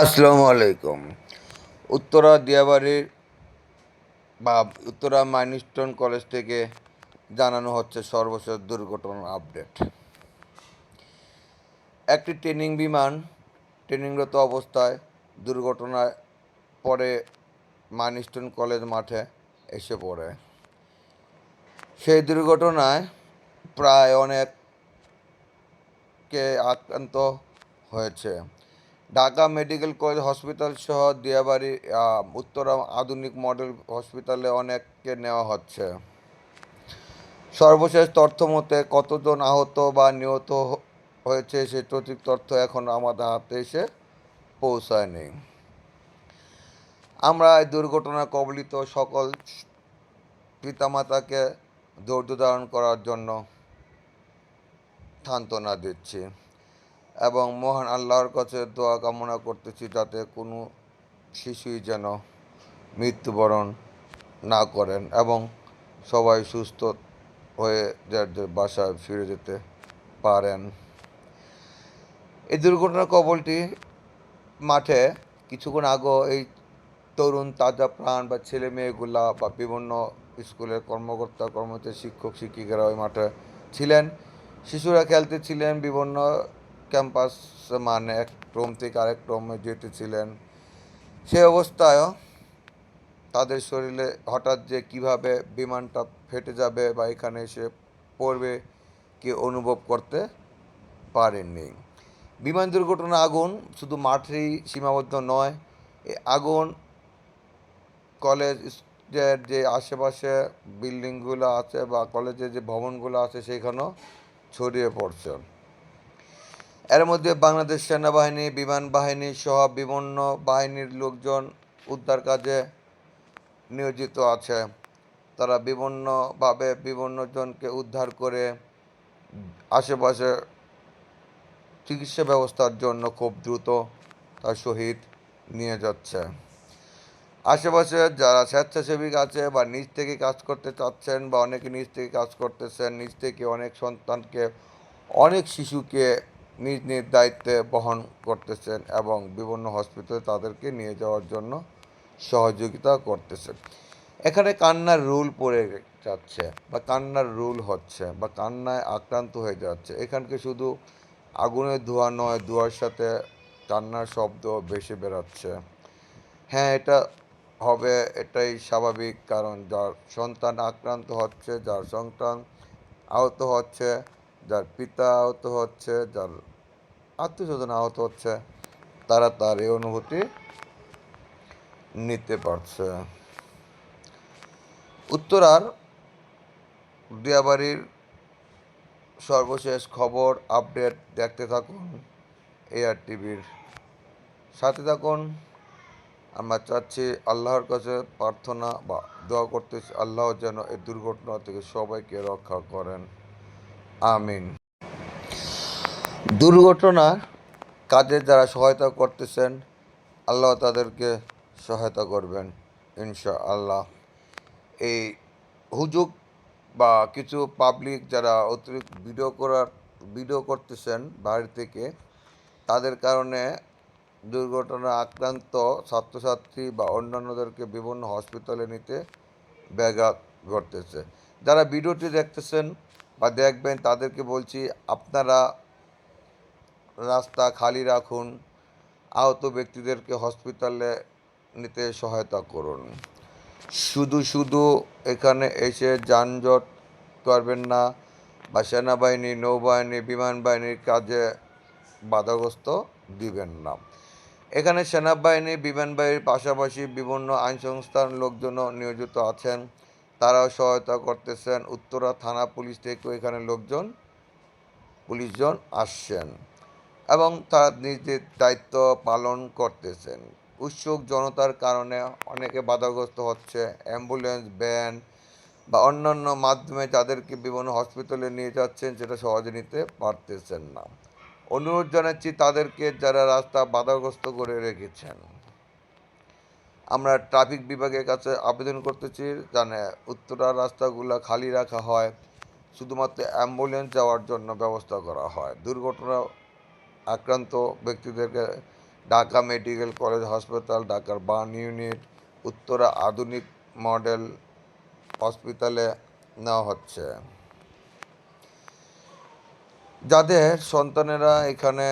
আসসালামু আলাইকুম। উত্তরা দিয়াবাড়ির বা উত্তরা মাইনিস্টন কলেজ থেকে জানানো হচ্ছে সর্বশেষ দুর্ঘটনার আপডেট। একটি ট্রেনিং বিমান ট্রেনিংরত অবস্থায় দুর্ঘটনায় পরে মাইনিস্টন কলেজ মাঠে এসে পড়ে। সেই দুর্ঘটনায় প্রায় অনেককে আক্রান্ত হয়েছে। ঢাকা মেডিকেল কলেজ হসপিটাল সহ দিয়াবাড়ি উত্তরা আধুনিক মডেল হসপিটালে অনেককে নেওয়া হচ্ছে। সর্বশেষ তথ্য মতে, কতজন আহত বা নিহত হয়েছে সে সঠিক তথ্য এখন আমাদের হাতে এসে পৌঁছায়নি। আমরা এই দুর্ঘটনা কবলিত সকল পিতামাতাকে ধৈর্য ধারণ করার জন্য সান্ত্বনা দিচ্ছি। এবং মহান আল্লাহর কাছে দোয়া কামনা করতেছি যাতে কোনো শিশুই যেন মৃত্যুবরণ না করেন এবং সবাই সুস্থ হয়ে যার যার বাসায় ফিরে যেতে পারেন। এই দুর্ঘটনার কবলটি মাঠে কিছুক্ষণ আগেও এই তরুণ তাজা প্রাণ বা ছেলে মেয়েগুলা বা বিভিন্ন স্কুলের কর্মকর্তা, কর্মচারী, শিক্ষক, শিক্ষিকারা ওই মাঠে ছিলেন। শিশুরা খেলতে ছিলেন বিভিন্ন ক্যাম্পাস মানে এক ক্রম থেকে আরেক ক্রমে যেতেছিলেন সেই অবস্থায়ও তাদের শরীরে হঠাৎ যে কীভাবে বিমানটা ফেটে যাবে বা এখানে এসে পড়বে কি অনুভব করতে পারেননি। বিমান দুর্ঘটনা আগুন শুধু মাঠেই সীমাবদ্ধ নয় এই আগুন কলেজ যে- আশেপাশে বিল্ডিংগুলো আছে বা কলেজের যে ভবনগুলো আছে সেখানেও ছড়িয়ে পড়ছে। এর মধ্যে বাংলাদেশ সেনাবাহিনী, বিমান বাহিনী সহ বিভিন্ন বাহিনীর লোকজন উদ্ধার কাজে নিয়োজিত আছে। তারা বিভিন্নভাবে বিভিন্ন জনকে উদ্ধার করে আশেপাশে চিকিৎসা ব্যবস্থার জন্য খুব দ্রুত তার সহিত নিয়ে যাচ্ছে। আশেপাশে যারা স্বেচ্ছাসেবী আছে বা নিজ থেকে কাজ করতে চাচ্ছেন বা অনেকে নিজ থেকে কাজ করতেছেন, নিজ থেকে অনেক সন্তানকে, অনেক শিশুকে নিজ নিজ দায়িত্বে বহন করতেছেন এবং বিভিন্ন হসপিটালে তাদেরকে নিয়ে যাওয়ার জন্য সহযোগিতা করতেছেন। এখানে কান্নার রুল পড়ে যাচ্ছে বা কান্নার রুল হচ্ছে বা কান্নায় আক্রান্ত হয়ে যাচ্ছে। এখানকে শুধু আগুনের ধোঁয়া নয়, ধোঁয়ার সাথে কান্নার শব্দ বেশি বেরোচ্ছে হ্যাঁ এটা হবে, এটাই স্বাভাবিক কারণ। যার সন্তান আক্রান্ত হচ্ছে, যার সন্তান আহত হচ্ছে যার পিতা আহত হচ্ছে, যার আত্মীয় স্বজন আহত হচ্ছে, তারা তার এই অনুভূতি নিতে পারছে। উত্তরার দিয়াবাড়ির সর্বশেষ খবর, আপডেট দেখতে থাকুন এআর টিভির সাথে থাকুন, আমরা চাচ্ছি আল্লাহর কাছে প্রার্থনা বা দোয়া করতেছি আল্লাহ যেন এই দুর্ঘটনা থেকে সবাইকে রক্ষা করেন। আমিন। দুর্ঘটনার কাজে যারা সহায়তা করতেছেন? আল্লাহ তাদেরকে সহায়তা করবেন ইনশা আল্লাহ এই হুজুগ বা কিছু পাবলিক যারা অতিরিক্ত ভিডিও করার ভিডিও করতেছেন বাইরে থেকে, তাদের কারণে দুর্ঘটনা আক্রান্ত ছাত্রছাত্রী বা অন্যান্যদেরকে বিভিন্ন হসপিটালে নিতে ব্যাঘাত ঘটতেছে। যারা ভিডিওটি দেখতেছেন বা দেখবেন তাদেরকে বলছি, আপনারা রাস্তা খালি রাখুন, আহত ব্যক্তিদেরকে হসপিটালে নিতে সহায়তা করুন। শুধু শুধু এখানে এসে যানজট করবেন না, বা সেনাবাহিনী, নৌবাহিনী, বিমান বাহিনীর কাজে বাধাগ্রস্ত দিবেন না। এখানে সেনাবাহিনী, বিমান বাহিনীর পাশাপাশি বিভিন্ন আইন সংস্থার লোকজনও নিয়োজিত আছেন। তারাও সহায়তা করতেছেন। উত্তরা থানা পুলিশ থেকেও এখানে লোকজন, পুলিশজন আসছেন এবং তার নিজের দায়িত্ব পালন করতেছেন। উৎসুক জনতার কারণে অনেকে বাধাগ্রস্ত হচ্ছে। অ্যাম্বুলেন্স, ভ্যান বা অন্যান্য মাধ্যমে যাদেরকে বিভিন্ন হসপিটালে নিয়ে যাচ্ছেন, সেটা সহজে নিতে পারতেছেন না। অনুরোধ জানাচ্ছি তাদেরকে যারা রাস্তা বাধাগ্রস্ত করে রেখেছেন। আমরা ট্রাফিক বিভাগের কাছে আবেদন করতেছি জানে উত্তরা রাস্তাগুলো খালি রাখা হয়, শুধুমাত্র অ্যাম্বুলেন্স যাওয়ার জন্য ব্যবস্থা করা হয়। দুর্ঘটনা আক্রান্ত ব্যক্তিদেরকে ঢাকা মেডিকেল কলেজ হাসপাতাল, ঢাকার বার্ন ইউনিট, উত্তরা আধুনিক মডেল হসপিটালে নেওয়া হচ্ছে। যাদের সন্তানেরা এখানে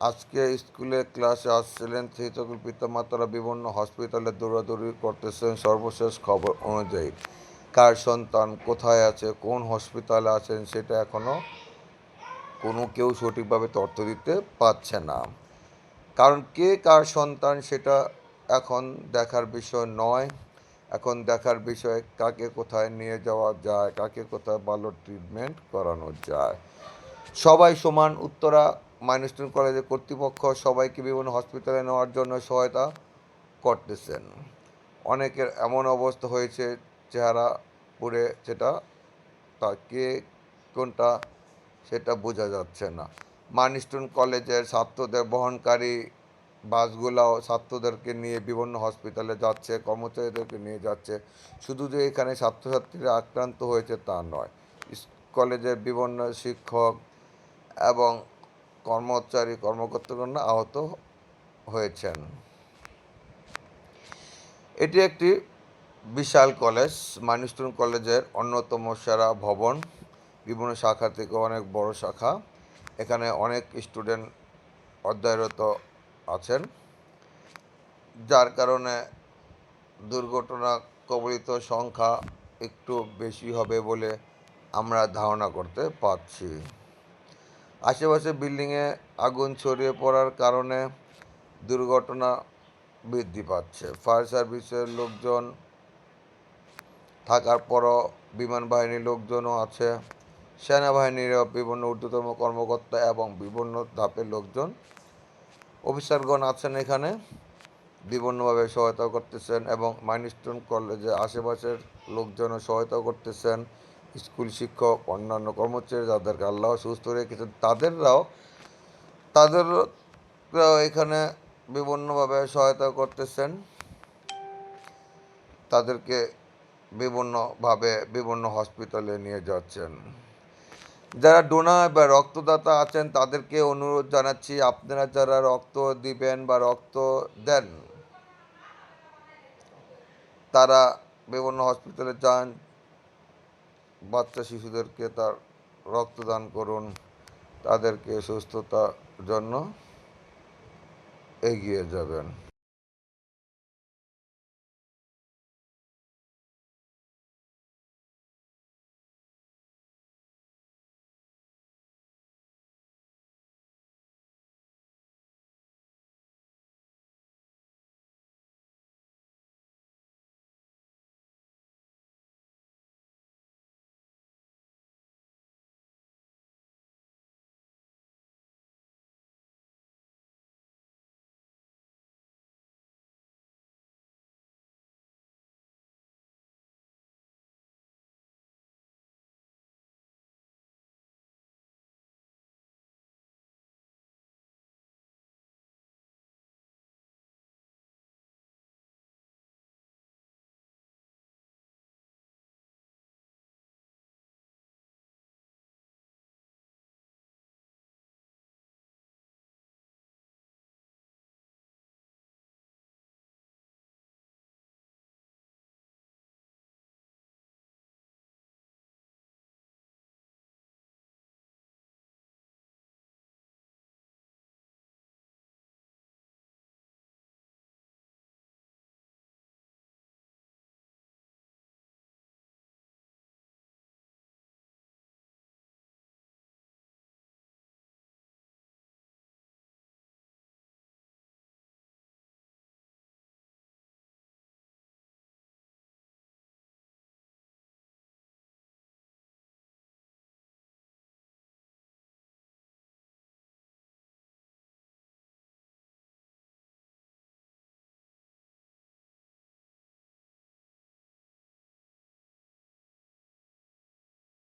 আজকে স্কুলে ক্লাসে আসছিলেন সেই সকল পিতামাতারা বিভিন্ন হসপিটালে দৌড়াদৌড়ি করতেছেন। সর্বশেষ খবর অনুযায়ী, কার সন্তান কোথায় আছে, কোন হসপিটালে আছেন, সেটা এখনও কোনো কেউ সঠিকভাবে তথ্য দিতে পারছে না। কারণ কে কার সন্তান সেটা এখন দেখার বিষয় নয়। এখন দেখার বিষয় কাকে কোথায় নিয়ে যাওয়া যায়, কাকে কোথায় ভালো ট্রিটমেন্ট করানো যায়। সবাই সমান উত্তরা মাইনস্টোন কলেজের কর্তৃপক্ষ সবাইকে বিভিন্ন হসপিটালে নেওয়ার জন্য সহায়তা করতেছেন। অনেকের এমন অবস্থা হয়েছে, চেহারা পুড়ে সেটা তা কে কোনটা সেটা বোঝা যাচ্ছে না। মাইনস্টোন কলেজের ছাত্রদের বহনকারী বাসগুলাও ছাত্রদেরকে নিয়ে বিভিন্ন হসপিটালে যাচ্ছে, কর্মচারীদেরকে নিয়ে যাচ্ছে। শুধু যে এখানে ছাত্রছাত্রীরা আক্রান্ত হয়েছে তা নয়, কলেজের বিভিন্ন শিক্ষক এবং কর্মচারী, কর্মকর্তাগণ আহত হয়েছেন। এটি একটি বিশাল কলেজ মাইনস্টোন কলেজের অন্যতম সেরা ভবন। বিভিন্ন শাখা থেকে অনেক বড় শাখা। এখানে অনেক স্টুডেন্ট অধ্যয়নরত আছেন, যার কারণে দুর্ঘটনা কবলিত সংখ্যা একটু বেশি হবে বলে আমরা ধারণা করতে পারছি। আশেপাশে বিল্ডিংয়ে আগুন ছড়িয়ে পড়ার কারণে দুর্ঘটনা বৃদ্ধি পাচ্ছে। ফায়ার সার্ভিসের লোকজন থাকার পরও বিমান বাহিনীর লোকজনও আছে। সেনাবাহিনীরও বিভিন্ন ঊর্ধ্বতম কর্মকর্তা এবং বিভিন্ন ধাপের লোকজন, অফিসারগণ আছেন এখানে। বিভিন্নভাবে সহায়তা করতেছেন এবং মাইনস্টোন কলেজে আশেপাশের লোকজনও সহায়তা করতেছেন। স্কুল শিক্ষক, অন্যান্য কর্মচারী যাদেরকে আল্লাহ সুস্থ রেখেছেন, তাদেররাও তাদেরও এখানে বিভিন্নভাবে সহায়তা করতেছেন। তাদেরকে বিভিন্নভাবে বিভিন্ন হসপিটালে নিয়ে যাচ্ছেন। যারা ডোনার বা রক্তদাতা আছেন, তাদেরকে অনুরোধ জানাচ্ছি, আপনারা যারা রক্ত দিবেন বা রক্ত দেন, তারা বিভিন্ন হসপিটালে যান বাচ্চা শিশুদেরকে তার রক্তদান করুন তাদেরকে সুস্থতার জন্য এগিয়ে যাবেন।